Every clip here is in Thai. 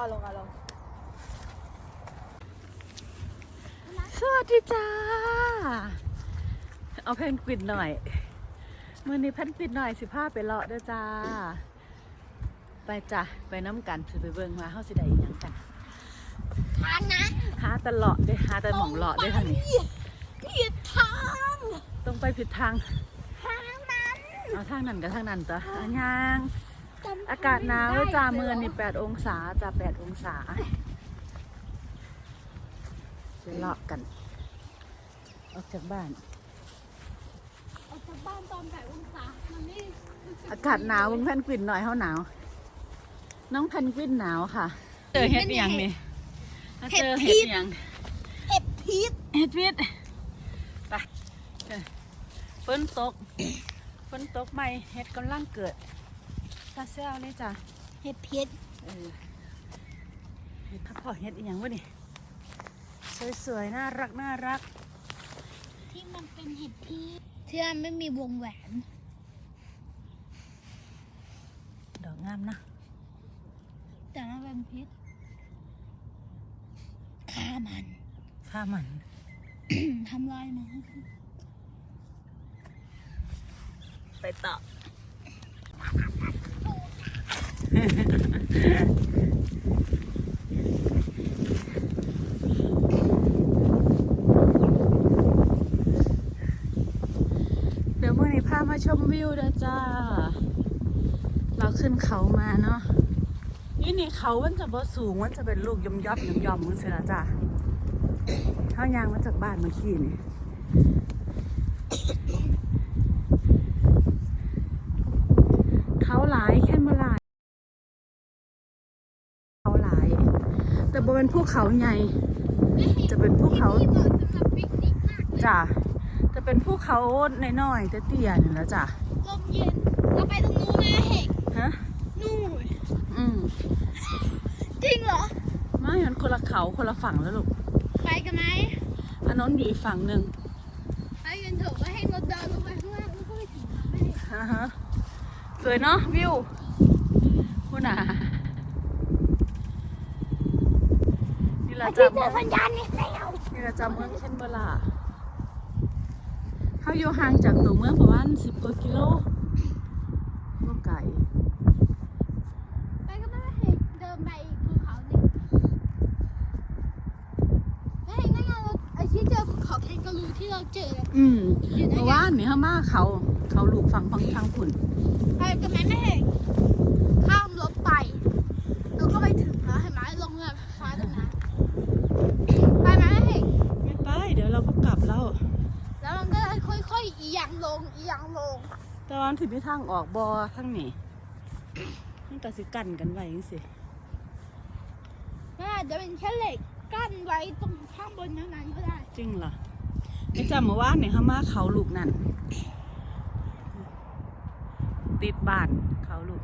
เอาลงเอาลงสวัสดีจ้า เอาเพนกวินหน่อย มือนี้เพนกวินหน่อยสิพาไปเลาะเด้อจ้า ไปจ้ะไปน้ำกันถือไปเบิ่งมาเฮาสิได้อิหยังกันทางนะหาแตเลาะเด้อหาแต่หม่องเลาะเด้อทางนี้ ผิดทางต้องไปผิดทาง ทางนั้น เอาทางนั้นกับทางนั้นจ้ะอันยังจำ อากาศหนาวแล้วจ้ามือนี่แปดองศาจ้าแปดองศาไปเลาะกัน ออกจากบ้าน ออกจากบ้านตอนแปดองศามันนี่อากาศหนาวมึงแพนกวินหน่อยเขาหนาว น้องแพนกวินหนาวค่ะ เจอเห็ดอยังนี่เจอเห็ดอยังเห็บพิษเห็ดพิษไปเออฝนตกฝนตกใหม่เห็ดกำลังเกิดซาเซลเลยจ้ะเห็บพิษเออเห็ดพักผ่อนเห็ดอหย่างวะนี่สวยๆน่ารักน่ารัก ที่มันเป็นเห็บพิษที่มันไม่มีวงแหวน ดอกงามนะ แต่มันเป็นพิษฆ่ามันข้ามันทำลายมันไปต่อ เดี๋ยวมื่อนี้พามาชมวิวเด้อจ้า เราขึ้นเขามาเนาะนี่นี่เขามันจะบ่สูงมันจะเป็นลูกยอมยอมยอมยอมมึงเสียละจ้าเท่ายางมาจากบ้านเมื่อกี้นี่ เขาหลายแค่เมื่อไหรเขาหลาย แต่บเป็นภูเขาใหญ่ จะเป็นภูเขาที่เหมาะสำหรับปิกนิกมากเลยจ้ะจะเป็นภูเขาน้อยๆเตี้ยๆนี่แหล้วจ้ะลมเย็นเราไปตรงนู้นไหมเห็กฮะนู่นอืมจริงเหรอไม่มันคนละเขาคนละฝั่งแล้วลูกไปกันไหมอันนั้นอยู่อีกฝั่งหนึ่งไปกันเถอะไปให้รถเดินลงไปข้างล่างแล้วก็ไปถึงเขาไม่ได้อ่าฮะสวยเนาะวิวคุณอะนี่แห ละที่จ้ะเจอสัญญาณนี่แล้วนี่แหละจ้ะเมืองเชนเบลาเขาอยู่ห่างจากตัวเมืองประมาณสิบกว่ากิโลก็ไกลไปก็ไม่ได้เห็นเดินไปอีกภูเขาหนึ่งแล้วเห็นนั่นไงเราไอ้ที่เจอภูเขาแคนการูที่เราเจอ อืมอยู่เพนั่นราะไงว่านี่เขามาเขา เขาลูกฟังฟังทางคุณ ไปกันไหมไม่เห็นข้ามรถไปแล้วก็ไปถึงแล้วเห็นไหมลงเรือไฟฟ้าตรงนั้นไปไหมไม่เห็น ไม่ไป เดี๋ยวเราก็กลับแล้ว แล้วมันก็ ค่อยๆอีหยังลงอีหยังลง แต่วามันถึงที่ทางออกบอทางนี้มันก็สิกันกันไว้จังสิน่าจะเป็นแค่เหล็กกั้นไว้ตรงข้างบนเท่านั้นก็ได้ จริงเหรอไม่จำมาว่าเนี่ยเขามาเขาลูกนั่น ติดบ้านเขาลูก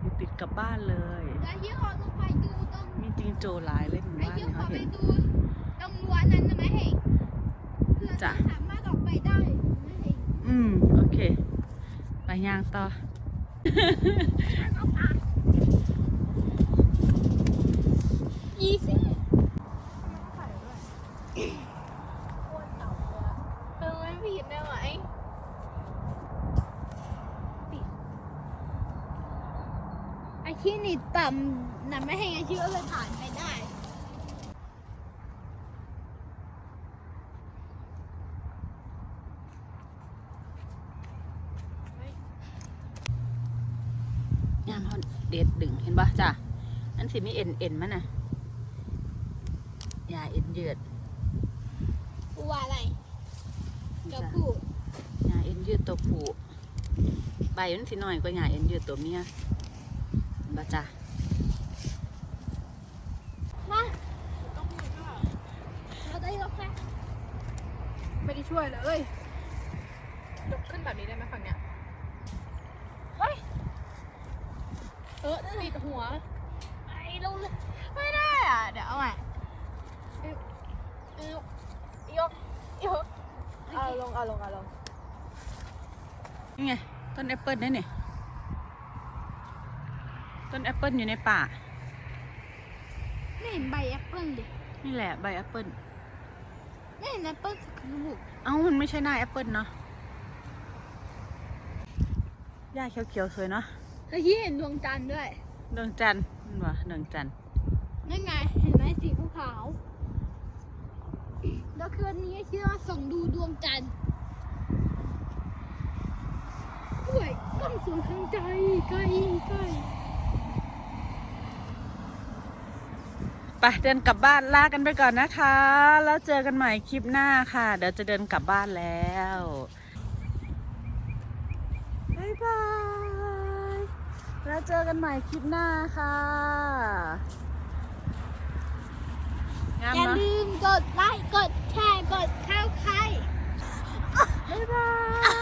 อยู่ติดกับบ้านเลยแล้วยี่ห้อลงไปดูตรงมีจริงโจหลายเลยหมู่ไอ้บ้านยี่เนี่ยห้อเขาไปเห็นดูตรงรั้วนั้นนะไม่เห็นเพื่อจ้ะจะสามารถออกไปได้ไม่เห็นอืม โอเค ไปย่างต่อ อีซี่เออไม่ผิดได้ไหมไอที่นี่ต่ำนั่นไม่ให้ไอ้ที่ก็เลยผ่ายาม เขาเด็ดดึงเห็นปะจ้ะอันสิมีเอ็นเอ็นมันน่ะยาเอ็นเยือดกูว่าอะไรเดี๋ยวพูดยาเอ็นยืดตัวผู้ใบมันสิน้อยกว่ายาเอ็นยืดตัวเมียบ่จ้ะมาเราได้ยกแค่ไม่ได้ช่วยเลยยกขึ้นแบบนี้ได้ไหมฝั่งเนี้ย เฮ้ย เออติดหัวไอ้เราเลยไม่ได้อะ เดี๋ยวเอาใหม่ยกยกยกเอาลงเอาลงเอาลงนี่ไงต้นแอปเปิลนี่นี่ต้นแอปเปิลอยู่ในป่า ไม่เห็นใบแอปเปิ้ลดินี่แหละใบแอปเปิลไม่เห็นแอปเปิ้ลสักลูกเอ้ามันไม่ใช่หน้าแอปเปิลเนาะหญ้าเขียวๆสวยเนาะ แล้วที่เห็นดวงจันทร์ด้วยดวงจันทร์นั่นวะดวงจันทร์นั่นไง เห็นไหมสีขาวๆแล้วคืนนี้คิดว่าส่องดูดวงจันทร์ด้วยต้องสูงทางใจใกล้ใกล้ไปเดินกลับบ้านลากันไปก่อนนะคะ แล้วเจอกันใหม่คลิปหน้าค่ะ เดี๋ยวจะเดินกลับบ้านแล้ว บ๊ายบาย แล้วเจอกันใหม่คลิปหน้าค่ะงามอย่าเนาะลืมกดไลค์ กดแชร์ กดเข้าใคร บ๊ายบาย